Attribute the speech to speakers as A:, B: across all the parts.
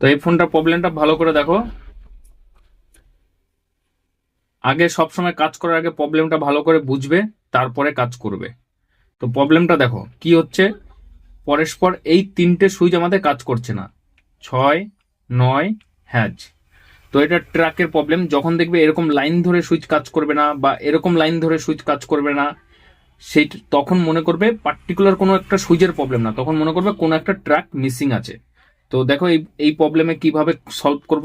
A: তো এই ফোনটার প্রবলেমটা ভালো করে দেখো। আগে সব সময় কাজ করার আগে প্রবলেমটা ভালো করে বুঝবে, তারপরে কাজ করবে। তো প্রবলেমটা দেখো, কি হচ্ছে? পরস্পর এই তিনটে সুইচ আমাদের কাজ করছে না। ছয়, নয়, হ্যাজ। তো এটা ট্র্যাকের প্রবলেম, যখন দেখবে এরকম লাইন ধরে সুইচ কাজ করবে না বা এরকম লাইন ধরে সুইচ কাজ করবে না, সেই তখন মনে করবে পার্টিকুলার কোনো একটা সুইচের প্রবলেম না, তখন মনে করবে কোনো একটা ট্র্যাক মিসিং আছে। তো দেখো এই এই প্রবলেমে কীভাবে সলভ করব?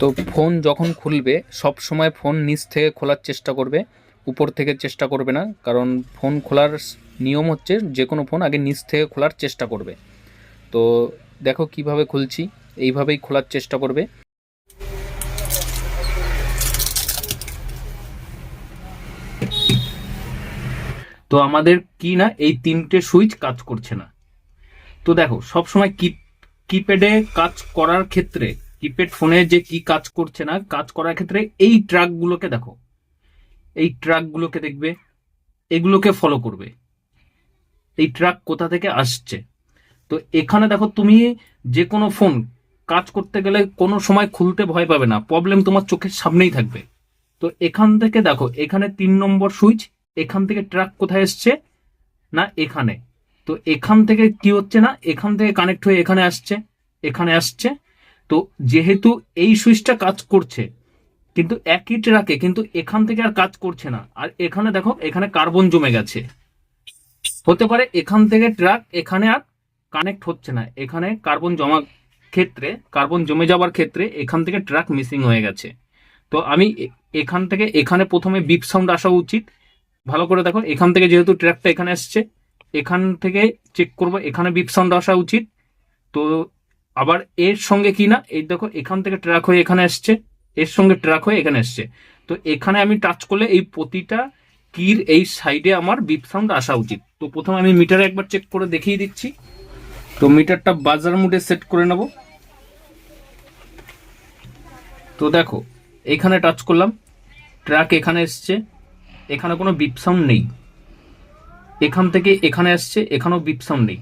A: তো ফোন যখন খুলবে, সব সময় ফোন নিচ থেকে খোলার চেষ্টা করবে, উপর থেকে চেষ্টা করবে না, কারণ ফোন খোলার নিয়ম হচ্ছে যে কোনো ফোন আগে নিচ থেকে খোলার চেষ্টা করবে। তো দেখো কীভাবে খুলছি, এইভাবেই খোলার চেষ্টা করবে। তো আমাদের কি না এই তিনটে সুইচ কাজ করছে না। তো দেখো, সবসময় কি কিপ্যাডে কাজ করার ক্ষেত্রে কিপ্যাড ফোনে যে কি কাজ করছে না, কাজ করার ক্ষেত্রে এই ট্র্যাকগুলোকে দেখো। এই ট্র্যাকগুলোকে দেখবে, এগুলোকে ফলো করবে। এই ট্র্যাক কোথা থেকে আসছে? তো এখানে দেখো তুমি যে কোনো ফোন কাজ করতে গেলে কোনো সময় খুলতে ভয় পাবে না। প্রবলেম তোমার চোখের সামনেই থাকবে। তো এখান থেকে দেখো, এখানে তিন নম্বর সুইচ এখান থেকে ট্রাক কোথায় এসছে? না, এখানে। তো এখান থেকে কি হচ্ছে না? এখান থেকে কানেক্ট হয়ে এখানে আসছে এখানে আসছে। তো যেহেতু এই সুইচটা কাজ করছে, কিন্তু একই ট্রাকে কিন্তু এখান থেকে আর কাজ করছে না। আর এখানে দেখো, এখানে কার্বন জমে গেছে। হতে পারে এখান থেকে ট্রাক এখানে আর কানেক্ট হচ্ছে না। এখানে কার্বন জমা ক্ষেত্রে কার্বন জমে যাওয়ার ক্ষেত্রে এখান থেকে ট্রাক মিসিং হয়ে গেছে। তো আমি এখান থেকে এখানে প্রথমে বিপ সাউন্ড আসা উচিত। ভালো করে দেখো, এখান থেকে যেহেতু ট্র্যাকটা এখানে আসছে, এখান থেকে চেক করব, এখানে বিপ সাউন্ড আসা উচিত। তো আবার এর সঙ্গে কি না, এই দেখো, এখান থেকে ট্র্যাক হয়ে এখানে আসছে, এর সঙ্গে ট্র্যাক হয়ে এখানে আসছে। তো এখানে আমি টাচ করলে এই প্রতিটা কির এই সাইডে আমার বিপ সাউন্ড আসা উচিত। তো প্রথমে আমি মিটারে একবার চেক করে দেখিয়ে দিচ্ছি। তো মিটারটা বাজার মুডে সেট করে নেব। তো দেখো, এখানে টাচ করলাম ট্র্যাক এখানে এসছে। এখানে কোনো বিপ সাউন্ড নেই। এখান থেকে এখানে আসছে, এখানেও বিপ সাউন্ড নেই।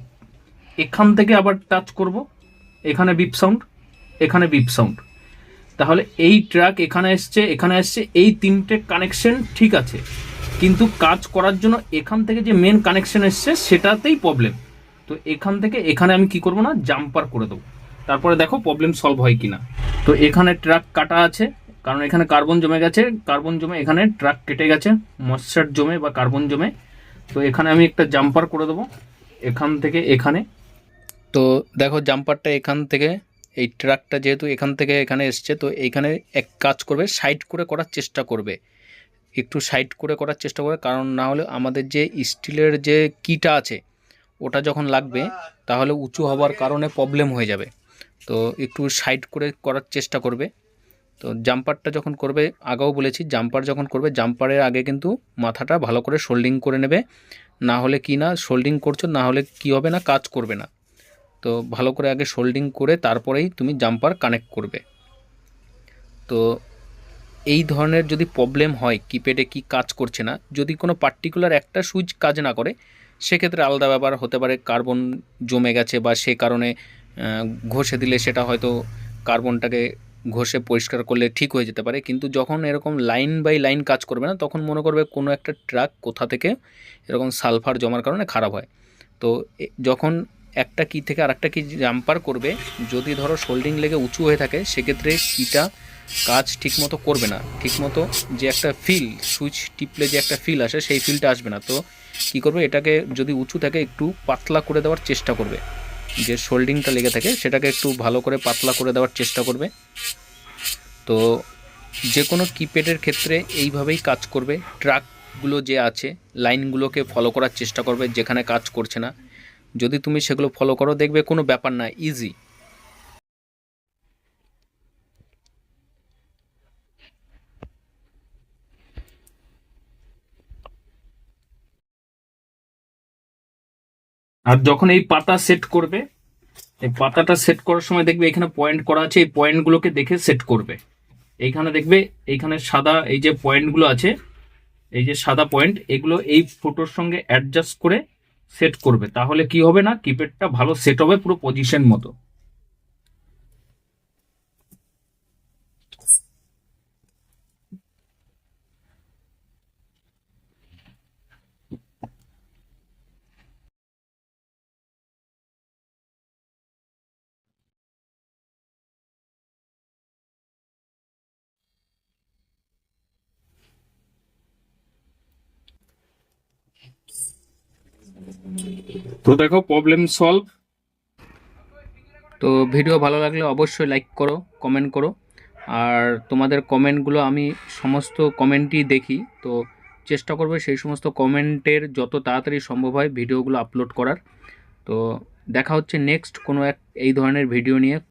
A: এখান থেকে আবার টাচ করব, এখানে বিপ সাউন্ড এখানে বিপ সাউন্ড তাহলে এই ট্র্যাক এখানে এসছে এখানে এসছে এই তিনটে কানেকশন ঠিক আছে। কিন্তু কাজ করার জন্য এখান থেকে যে মেন কানেকশন এসছে, সেটাতেই প্রবলেম তো এখান থেকে এখানে আমি কি করব না জাম্পার করে দেবো। তারপরে দেখো প্রবলেম সলভ হয় কিনা। তো এখানে ট্র্যাক কাটা আছে কারণ এখানে কার্বন জমে গেছে, কার্বন জমে এখানে ট্রাক কেটে গেছে ময়শ্চার জমে বা কার্বন জমে। তো এখানে আমি একটা জাম্পার করে দেবো, এখান থেকে এখানে। তো দেখো জাম্পারটা এখান থেকে, এই ট্রাকটা যেহেতু এখান থেকে এখানে এসছে, তো এইখানে এক কাজ করবে, সাইড করে করার চেষ্টা করবে। একটু সাইড করে করার চেষ্টা করবে, কারণ না হলে আমাদের যে স্টিলের যে কিটা আছে, ওটা যখন লাগবে, তাহলে উঁচু হওয়ার কারণে প্রবলেম হয়ে যাবে। তো একটু সাইড করে করার চেষ্টা করবে। তো জাম্পারটা যখন করবে, আগেও বলেছি জাম্পার যখন করবে জাম্পারের আগে কিন্তু মাথাটা ভালো করে শোল্ডিং করে নেবে। না হলে কি না শোল্ডিং করছ, না হলে কি হবে না, কাজ করবে না। তো ভালো করে আগে শোল্ডিং করে তারপরেই তুমি জাম্পার কানেক্ট করবে। তো এই ধরনের যদি প্রবলেম হয় কিপ্যাডে কি কাজ করছে না, যদি কোনো পার্টিকুলার একটা সুইচ কাজ না করে, সেক্ষেত্রে আলাদা ব্যাপার, হতে পারে কার্বন জমে গেছে বা সে কারণে ঘষে দিলে সেটা হয়তো কার্বনটাকে ঘষে পরিষ্কার করলে ঠিক হয়ে যেতে পারে। কিন্তু যখন এরকম লাইন বাই লাইন কাজ করবে না, তখন মনে করবে কোনো একটা ট্রাক কোথা থেকে এরকম সালফার জমার কারণে খারাপ হয়। তো যখন একটা কি থেকে আরেকটা কি জাম্পার করবে, যদি ধরো শোল্ডিং লেগে উঁচু হয়ে থাকে, সেক্ষেত্রে কিটা কাজ ঠিকমতো করবে না। ঠিকমতো যে একটা ফিল সুইচ টিপলে যে একটা ফিল আসে, সেই ফিলটা আসবে না। তো কি করবে, এটাকে যদি উঁচু থাকে, একটু পাতলা করে দেওয়ার চেষ্টা করবে। যে শোল্ডিংটা লেগে থাকে সেটাকে একটু ভালো করে পাতলা করে দেওয়ার চেষ্টা করবে। তো যে কোনো কিপ্যাডের ক্ষেত্রে এইভাবেই কাজ করবে। ট্রাকগুলো যে আছে, লাইনগুলোকে ফলো করার চেষ্টা করবে যেখানে কাজ করছে না। যদি তুমি সেগুলো ফলো করো, দেখবে কোনো ব্যাপার না ইজি আর যখন এই পাতা সেট করবে, এই পাতাটা সেট করার সময় দেখবে এখানে পয়েন্ট করা আছে, এই পয়েন্টগুলোকে দেখে সেট করবে। এইখানে দেখবে, এইখানে সাদা এই যে পয়েন্টগুলো আছে, এই যে সাদা পয়েন্ট এগুলো এই ফটোর সঙ্গে অ্যাডজাস্ট করে সেট করবে। তাহলে কি হবে না? কিপ্যাডটা ভালো সেট হবে, পুরো পজিশন মতো। তো দেখো প্রবলেম সলভ তো ভিডিও ভালো লাগলে অবশ্যই লাইক করো কমেন্ট করো। আর তোমাদের কমেন্টগুলো আমি সমস্ত কমেন্টই দেখি, তো চেষ্টা করবে সেই সমস্ত কমেন্টের যত তাড়াতাড়ি সম্ভব হয় ভিডিওগুলো আপলোড করার। তো দেখা হচ্ছে নেক্সট কোনো এক, এই ধরনের ভিডিও নিয়ে।